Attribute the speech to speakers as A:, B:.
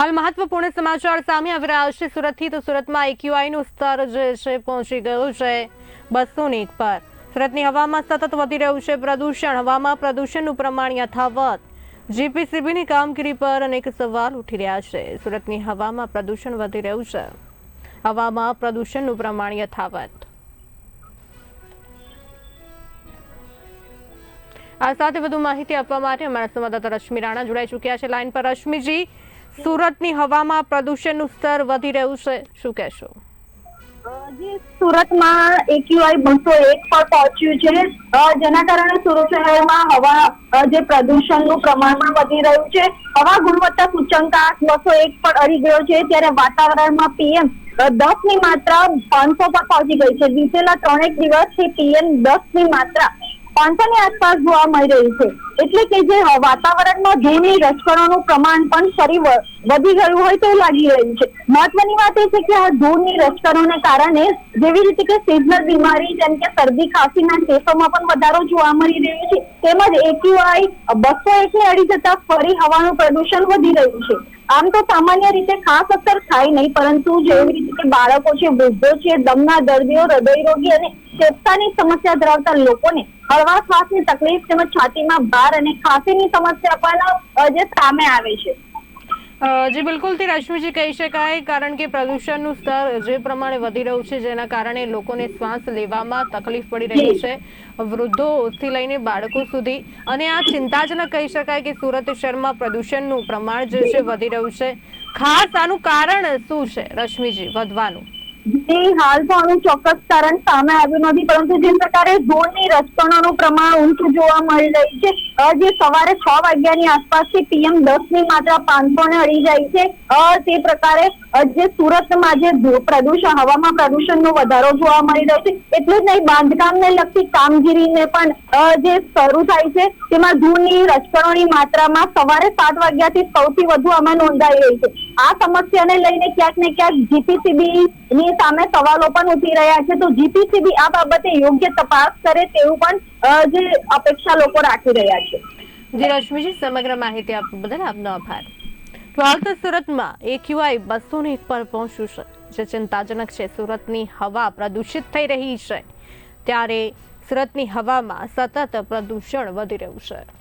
A: હાલ મહત્વપૂર્ણ સમાચાર સામે આવી રહ્યા છે. સુરતથી તો સુરતમાં AQI નું સ્તર જે છે પહોંચી ગયું છે બસો એક પર. સુરતની હવામાં સતત વધી રહ્યું છે પ્રદૂષણ. હવામાં પ્રદૂષણનું પ્રમાણ યથાવત. જીપીસીબીની કામગીરી પર અનેક સવાલ ઉઠી રહ્યા છે. સુરતની હવામાં પ્રદૂષણ વધી રહ્યું છે. હવામાં પ્રદૂષણનું પ્રમાણ યથાવત. આ સાથે વધુ માહિતી આપવા માટે અમારા સંવાદદાતા રશ્મિ રાણા જોડાઈ ચૂક્યા છે. લાઈન પર રશ્મિજી સુરતની હવામાં પ્રદૂષણનું સ્તર વધી રહ્યું છે. શું કહેશો?
B: સુરતમાં એક્યુઆઈ બસો એક પર પહોંચ્યું છે જેના કારણે સુરત શહેરમાં હવા જે પ્રદૂષણનું પ્રમાણ પણ વધી રહ્યું છે. હવા ગુણવત્તા સૂચકાંક બસો એક પર અડી ગયો છે, ત્યારે વાતાવરણમાં પીએમ દસની માત્રા પાંચસો પર પહોંચી ગઈ છે. વિતેલા ત્રણેક દિવસથી પીએમ દસની માત્રા પાંચસો ની આસપાસ જોવા મળી રહી છે. એટલે કે જે વાતાવરણમાં ધૂળની રજકણોનું પ્રમાણ પણ ફરી વધી ગયું હોય તેવું લાગી રહ્યું છે. મહત્વની વાત એ છે કે આ ધૂળની રજકણોને કારણે જેવી રીતે કે સિઝનલ બીમારી જેમ કે શરદી, ખાંસીના કેસોમાં પણ વધારો જોવા મળી રહ્યો છે, તેમજ એક્યુઆઈ બસો એકને અડી જતા ફરી હવાનું પ્રદૂષણ વધી રહ્યું છે. આમ તો સામાન્ય રીતે ખાસ અસર થાય નહીં, પરંતુ જેવી રીતે કે બાળકો છે, વૃદ્ધો છે, દમના દર્દીઓ હૃદય રોગી અને ફેફસાની સમસ્યા ધરાવતા લોકોને હળવા શ્વાસની તકલીફ તેમજ છાતીમાં ભાર અને ખાંસીની સમસ્યા પણ જે સામે આવે છે.
A: અ, બિલકુલ તે રશ્મિજી કહી શકાય કારણ કે પ્રદૂષણનું સ્તર જે પ્રમાણે વધી રહ્યું છે જેના કારણે લોકોને શ્વાસ લેવામાં તકલીફ પડી રહી છે વૃદ્ધોથી લઈને બાળકો સુધી. અને આ ચિંતાજનક કહી શકાય કે સુરત શહેરમાં પ્રદૂષણનું પ્રમાણ જે છે વધી રહ્યું છે. ખાસ આનું કારણ શું છે રશ્મિજી વધવાનું?
B: જી હાલ તો આનું ચોક્કસ કારણ સામે આવ્યું નથી, પરંતુ જે પ્રકારે ધૂળની રજકણોનું પ્રમાણ ઊંચું જોવા મળી રહ્યું છે જે સવારે છ વાગ્યાની આસપાસથી પીએમ દસની માત્રા પાંચસો ને અડી જાય છે તે પ્રકારે જે સુરતમાં જે પ્રદૂષણ, હવામાં પ્રદૂષણનો વધારો જોવા મળી રહ્યો છે, એટલું જ નહીં, બાંધકામને લગતી કામગીરીને પણ જે શરૂ થાય છે, તેમાં ધૂળની રજકણોની માત્રામાં સવારે સાત વાગ્યાથી સૌથી વધુ આમાં નોંધાઈ રહી છે. આ સમસ્યાને લઈને ક્યાંક ને ક્યાંક જીપીસીબી ની સામે સવાલો પણ ઉઠી રહ્યા છે. તો જીપીસીબી આ બાબતે યોગ્ય તપાસ કરે તેવું પણ જે અપેક્ષા લોકો રાખી રહ્યા છે.
A: જી, રશ્મિજી, સમગ્ર માહિતી આપવા બદલ આપનો આભાર. તો તો સુરતમાં એક્યુઆઈ બસો ને એક પર પહોંચ્યું છે. જે ચિંતાજનક છે, સુરતની હવા પ્રદૂષિત થઈ રહી છે. ત્યારે સુરતની હવામાં સતત પ્રદૂષણ વધી રહ્યું છે.